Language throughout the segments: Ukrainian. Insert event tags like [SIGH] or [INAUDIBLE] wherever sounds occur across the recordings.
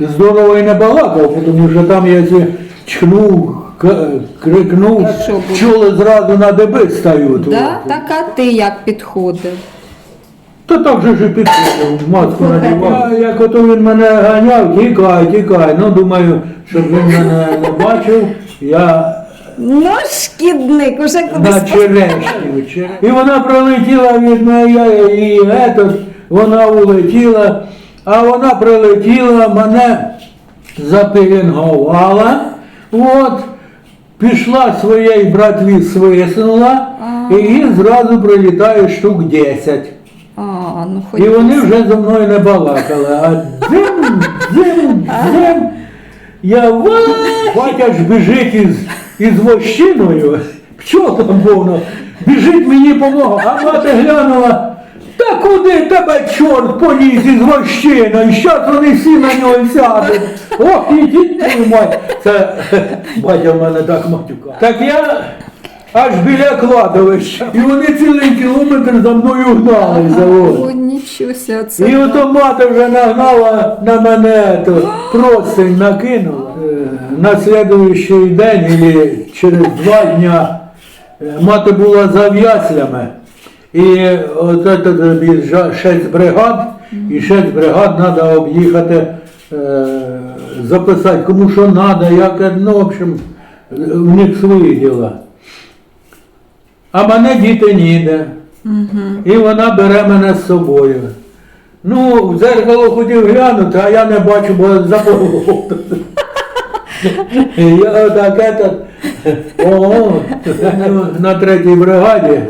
здорово і не балакав, тому що там я чхнув, крикнув, чули зразу на деби стають. Да? Так а ти як підходив? Та так же ж і підходив, маску надівав. Як ото він мене ганяв, тікай, тікай. Ну, думаю, щоб він мене не бачив, я Ну, шкідник, уже на кудись. черешню. І вона пролетіла від мене, її етот, вона улетіла, а вона прилетіла, мене запеленгувала, от, пішла своєї братві свиснула, і їй зразу прилітає штук 10. А, ну хоч. І вони вже зі мною не балакали, а дзим, дзим, дзим. Я ва, батя ж біжить із, із вощиною, пчол там повно, біжить мені помогла, а мати глянула, та куди тебе чорт поніс із вощиною, щас вони всі на нього сядуть. Ох, ідіть твою [LAUGHS] мать. Це батя в мене так матюка. Так я аж біля кладовища. І вони цілий кілометр за мною гналися. от. Нічого ся, це. І ото мати вже нагнала на мене то простень накинула. Е, На слідуючий день або через два дня е, мати була за в'яслями. І от тобі шесть бригад, і шесть бригад треба об'їхати, е, записати, кому що треба, як, ну, в общем, в них свої діла. А мене діти ніде. І вона бере мене з собою. Ну, в зеркало хотів глянути, а я не бачу, бо забув. Я отак [LAUGHS] о, на третій бригаді,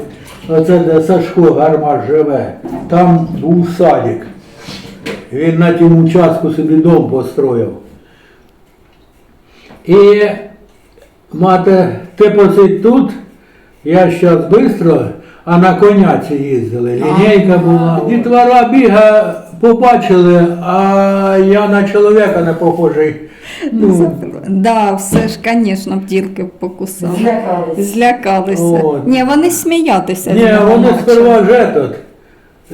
оце де Сашко Гармаш живе, там був садик. Він на тім участку собі дом построїв. І мати, ти посидь тут, я зараз швидко, а на коняці їздили. Лінійка була. Дітвора біга, побачили, а я на чоловіка не похожий. Ну, Да, все ж, звісно, бділки покусали. Злякались. Злякалися. От. Ні, вони сміятися. ні, нього вони почали. сперва же тут.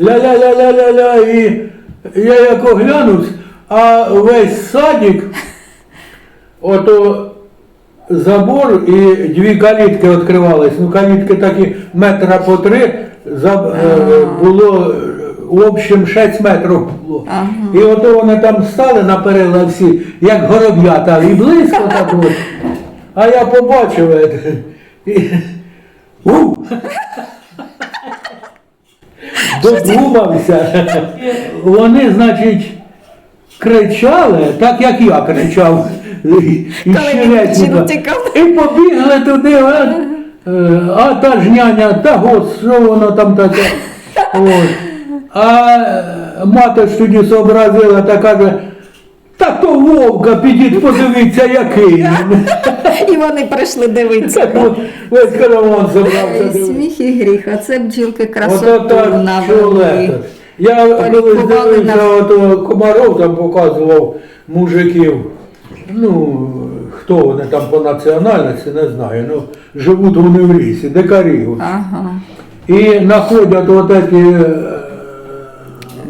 Ля-ля-ля-ля-ля-ля, і я як оглянусь, а весь садик, [LAUGHS] ото забор і дві калітки відкривались. Ну, калітки такі метра по три, за, е, було, в общем, 6 метрів було. Ага. І ото вони там стали на перила всі, як гороб'ята, і близько так от. А я побачив. е, І... У! Додумався. Вони, значить, кричали, так як я кричав. І Коли щелепника. І побігли туди, а, е, а та ж няня, та гос, що воно там таке. [LAUGHS] От. А е, мати ж тоді зобразила та каже, та то вовка, підіть подивіться, який він. [LAUGHS] І вони прийшли дивитися. Так от весь караван зібрався дивитися. Сміх і гріх, а це бджілки Ото красоту так чули. навели. Я колись Полікували дивився, на- ото комаров там показував мужиків. Ну, хто вони там по національності, не знаю. Ну, живуть вони в лісі, дикарі. Ага. І знаходять от е,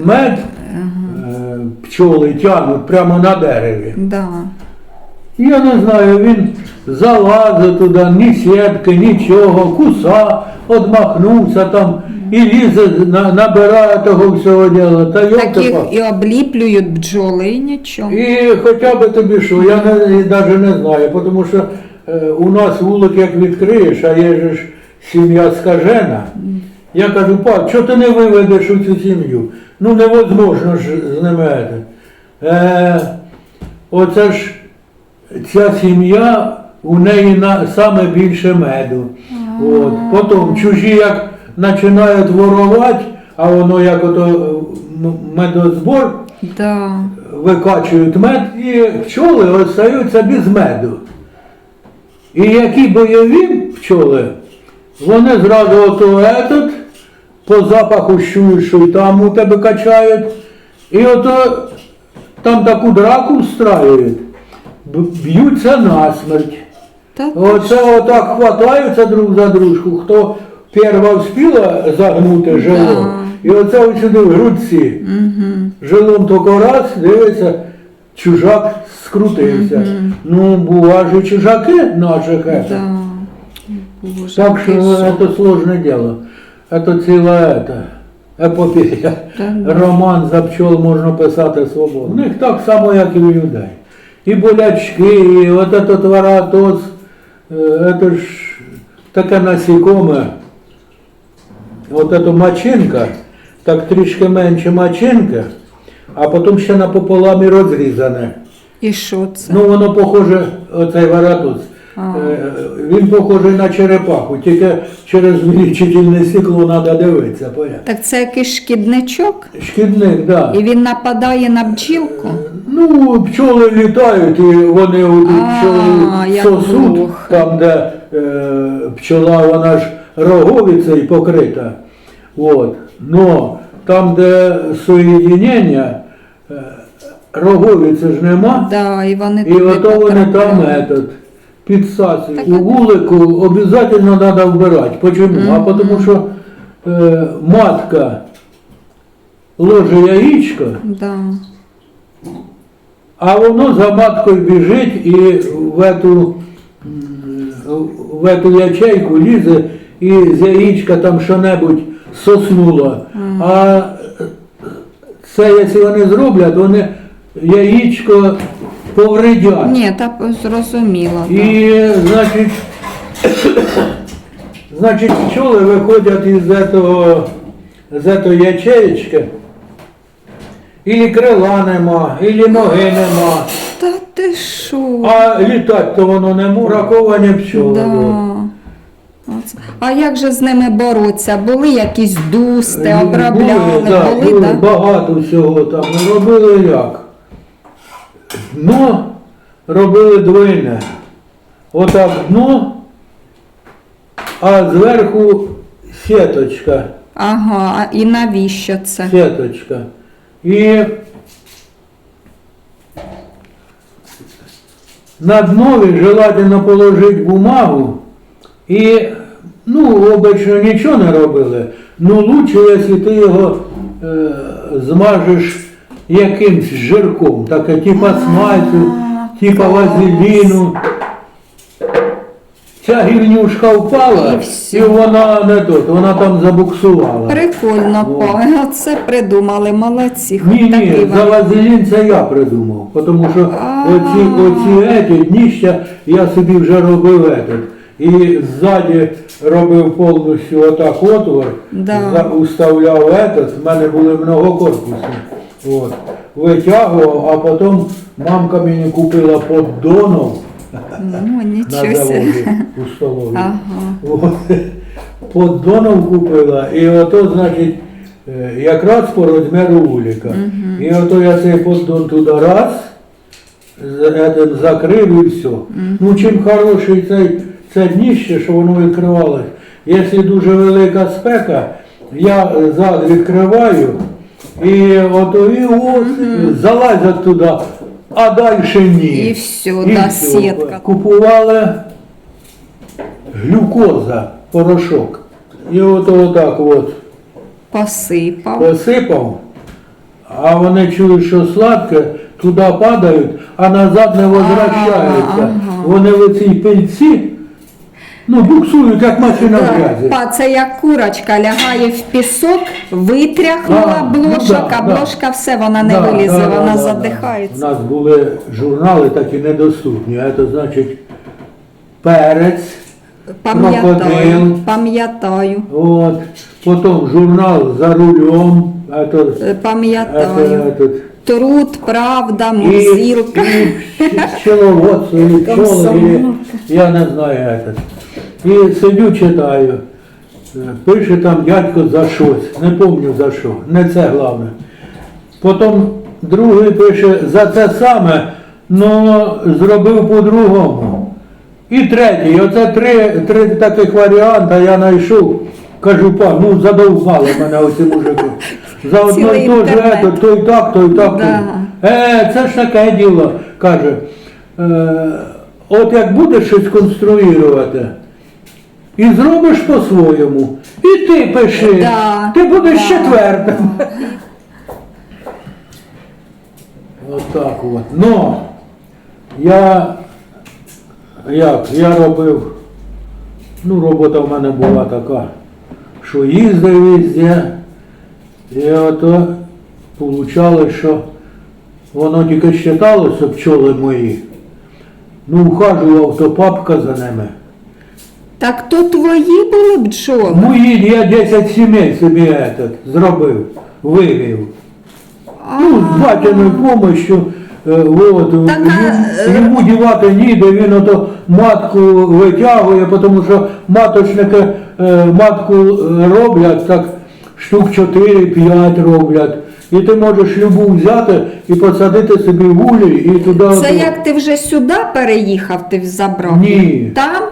мед, е, пчоли тягнуть прямо на дереві. Да. Я не знаю, він залазить туди, ні сітки, нічого, куса, одмахнувся там і лізе, на- набирає того всього діла. Та Так їх йолки і обліплюють бджоли і нічого. І хоча б тобі що, я навіть не знаю, тому що е, у нас вулик як відкриєш, а є же ж сім'я скажена. Я кажу, пап, що ти не виведеш у цю сім'ю? Ну невозможно ж з ними. Е, оце ж ця сім'я, у неї на, саме більше меду. От. Потім чужі як починають ворувати, а воно як ото медозбор, Да. викачують мед і пчоли остаються без меду. І які бойові пчоли, вони зразу ото етот, по запаху чують, що й там у тебе качають. І ото там таку драку встраюють, б'ються насмерть. Та Оце отак хватаються друг за дружку, хто перша вспіла загнути жилом, і оце ось сюди в грудці. Угу. Жилом тільки раз, дивиться, чужак скрутився. Ну, бува ж і чужаки наших. это. Да. Боже, Так що ти що? це сложне діло. Це ціла это, епопея. Та да. Роман за пчол можна писати свободно. У них так само, як і у людей. І болячки, і от этот варатоз, е, це ж такая насекомая. От эта мачинка, так трішки менше мачинка, а потім ще напополам і розрізане. І що це? Ну воно похоже, оцей е, він похожий на черепаху, тільки через увеличительне стекло треба дивитися. понятно? Так це якийсь шкідничок? Шкідник, так. Да. І він нападає на бджілку? Ну, пчоли літають, і вони пчоли сосуд, там, де е, пчола, вона ж роговицею покрита. От. Но там, де соєдинення, е, роговиці ж нема, Да, і вони і ото вони там этот, підсасують. Так, У вулику обов'язково треба вбирати. Почему? А тому що е, матка ложе яєчко, Да. А воно за маткою біжить і в эту, м, в эту ячейку лізе і з яєчка там що-небудь соснуло. А це, якщо вони зроблять, вони яєчко повредять. Ні, та зрозуміло. І, значить, значить, пчоли виходять із этого, з этого ячеєчки, і крила нема, і ноги нема. Та ти що? А літати то воно не може. Браковані пчоли. Да. А як же з ними боротися? Були якісь дусти, Були, обробляли, да, були, були так? багато всього там. Робили як? Дно робили двойне. Отак дно, а зверху сіточка. Ага, і навіщо це? Сеточка. І на днові желательно положити бумагу і, ну, обично нічого не робили. Ну, лучше, якщо ти його е, змажеш якимсь жирком, таке типа смальцю, типа вазеліну. Ця гівнюшка впала, І і, вона не тут, вона там забуксувала. Прикольно, О. па. Оце придумали, молодці. Ні, ні, за вазелін це я придумав, тому що оці, оці еті, дніща я собі вже робив этот. І ззаді робив повністю отак отвор, Да. уставляв этот, в мене були многокорпусні. От. Витягував, а потім мамка мені купила поддонов Ну, на заводі у столові. Ага. От. Поддонов купила, і ото, значить, е, якраз по розміру вуліка. І ото я цей поддон туди раз, закрив і все. Ну, чим хороший цей, це дніще, що воно відкривалось. Якщо дуже велика спека, я е, зад відкриваю, і ото і ось залазять туди, а далі ні. І все, І да, все. сітка. Купували глюкоза, порошок. І от отак от Посипав. посипав, а вони чують, що сладке, туди падають, а назад не возвращаються. ага. Вони в цій пильці, ну, буксують, як машина в Да. грязі. Па, це як курочка лягає в пісок, витряхнула А, ну блошок, да, а да. блошка все, вона не Да, вилізе, да, да, вона да, задихається. да. У нас були журнали такі недоступні, а це значить перець. Пам'ятаю, крокодил. пам'ятаю, От, потім журнал за рулем, это, е, это, пам'ятаю. этот, Труд, правда, і, мурзилка. і пчеловодство, і пчоли, Комсомолка. і, я не знаю этот. І сидю, читаю, пише там дядько за щось, не пам'ятаю за що, не це головне. Потім другий пише за це саме, но зробив по-другому. І третій, оце три, три таких варіанти я знайшов. Кажу, пан, ну задовбали мене оці мужики. За одно і то ж, інтернет. ето, той так, той так. Да. Е, це ж таке діло, каже. Е, от як будеш щось конструювати, і зробиш по-своєму, і ти пиши, Да, ти будеш да. четвертим. Отак от. Ну, я, як, я робив, ну, робота в мене була така, що їздив везде, і ото получалось, що воно тільки считалося пчоли мої. Ну, ухажував то папка за ними. Так то твої були бджоли? Мої, я 10 сімей собі этот, зробив, вивів. Ну, з батяною помощью, е, от, Так, а, е, йому дівати ніде, він ото матку витягує, тому що маточники е, матку е, роблять так штук 4-5 роблять. І ти можеш любу взяти і посадити собі в улі і туди. Це як ти вже сюди переїхав, ти забрав? Ні. Там?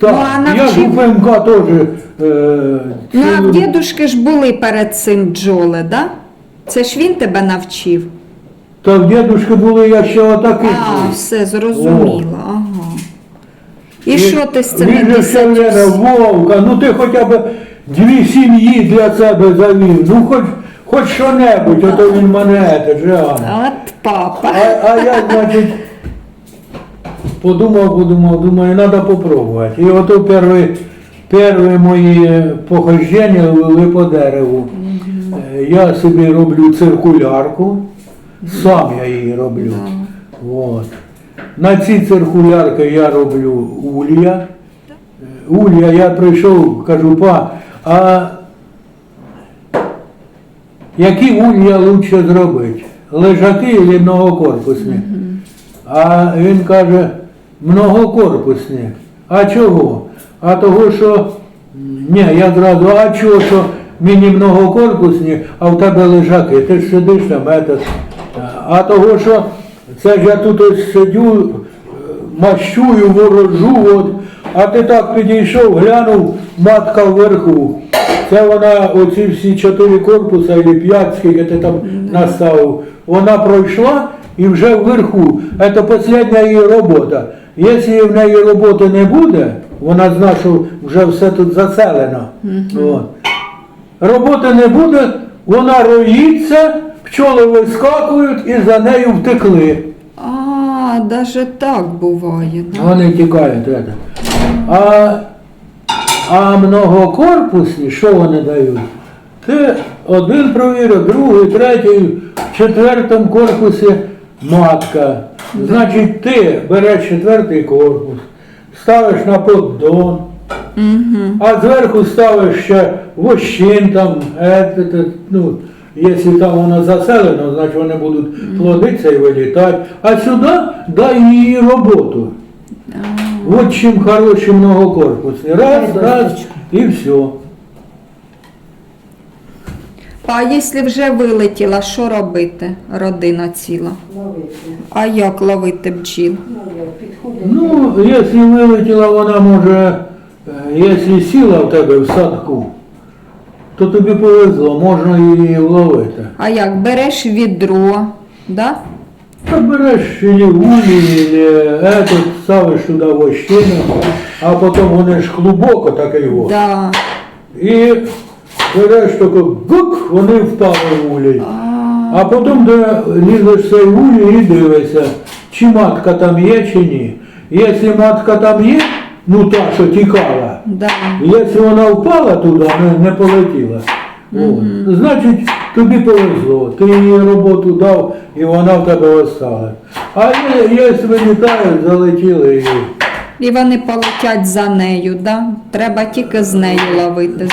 Так, Ну, а я ж у? ПМК теж. Е, Ну, а в дідушки ж були перед цим бджоли, да? Це ж він тебе навчив? Та в дідушки були я ще отакий. А, був. все, зрозуміло, ага. І що ти з цими Він же все время, десятью? Вовка, ну ти хоча б дві сім'ї для себе завів, ну хоч, хоч що-небудь, а то він мене Жан. От папа. А, а я, значить, подумав, подумав, думаю, треба попробувати. І ото перші, перші мої похождення вели по дереву. Я собі роблю циркулярку, сам я її роблю. От. На ці циркулярки я роблю улья. Е, Улья я прийшов, кажу, па, а які улья лучше зробити? Лежаки чи многокорпусні? А він каже, многокорпусні. А чого? А того, що ні, я зразу, а чого, що мені многокорпусні, а в тебе лежаки, ти ж сидиш там, этот, а того, що це ж я тут ось сидю, мащую, ворожу, от, а ти так підійшов, глянув, матка вверху. Це вона, оці всі чотири корпуси, або п'ять, скільки ти там наставив, вона пройшла і вже вверху. Це остання її робота. Якщо в неї роботи не буде, вона знає, що вже все тут заселено. От. Роботи не буде, вона роїться, пчоли вискакують і за нею втекли. А, даже так буває, да? Вони тікають. це. А, а многокорпусні, що вони дають? Ти один провірив, другий, третій, в четвертому корпусі матка. Значить, ти береш четвертий корпус, ставиш на поддон, а зверху ставиш ще вощин там, е, ну, якщо там воно заселено, значить вони будуть плодитися і вилітати. А сюди дай їй роботу. От чим хороші многокорпусні. Раз, раз і все. А якщо вже вилетіла, що робити, родина ціла? Ловити. А як ловити бджіл? Ну. Ну, якщо вилетіла, вона може, е, якщо сіла в тебе в садку, то тобі повезло, можна її вловити. А як береш відро, да? Та береш или улі, или этот, ставиш туди вощину, а потім вони ж глибоко такий вот. Да. І береш тако, гук, вони впали в улей. А, потім де лізеш в цей улій і дивишся, чи матка там є, чи ні. Якщо матка там є, ну та, що тікала, да. якщо вона впала туди, не, не полетіла, от, значить тобі повезло, ти їй роботу дав і вона в тебе осталась. А є- якщо вилітають, залетіли і І вони полетять за нею, да? Треба тільки з нею ловити.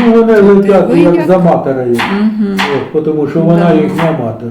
Ну вони летять як за матерою, Угу. тому що вона Да. їхня мати.